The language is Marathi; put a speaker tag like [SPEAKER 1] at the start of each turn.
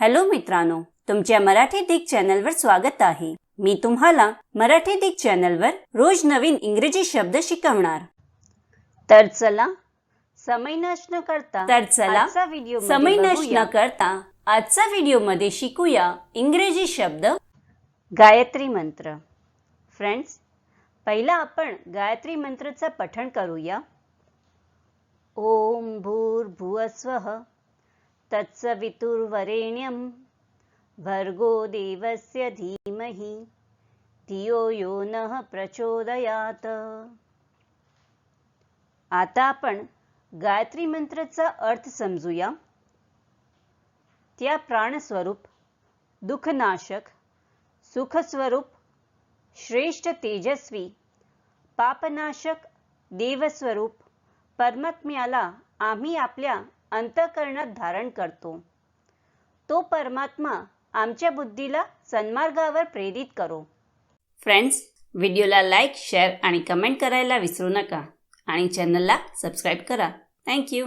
[SPEAKER 1] हॅलो मित्रांनो तुमच्या मराठी दिग चॅनलवर स्वागत आहे. मी तुम्हाला मराठी दिग चॅनलवर रोज नवीन इंग्रजी शब्द शिकवणार. तर चला समय नष्ट न करता तर चला
[SPEAKER 2] आजचा व्हिडिओ
[SPEAKER 1] समय नष्ट न करता आजचा व्हिडिओमध्ये शिकूया इंग्रजी शब्द. गायत्री मंत्र. फ्रेंड्स पहिला आपण गायत्री मंत्राचं पठण करूया. ओम भूर्भुवस्वः. तत्सवितुर्वरेण्यं भर्गो देवस्य धीमहि धियो यो नः प्रचोदयात। आता आपण गायत्री मंत्राचा अर्थ समजूया। त्या प्राणस्वरूप दुःखनाशक सुखस्वरूप श्रेष्ठ तेजस्वी पापनाशक देवस्वरूप परमात्म्याला आम्ही आपल्या अंतकरणात धारण करतो. तो परमात्मा आमच्या बुद्धीला सन्मार्गावर प्रेरित करो. फ्रेंड्स व्हिडिओला लाईक शेअर आणि कमेंट करायला विसरू नका. आणि चॅनलला सबस्क्राईब करा. थँक्यू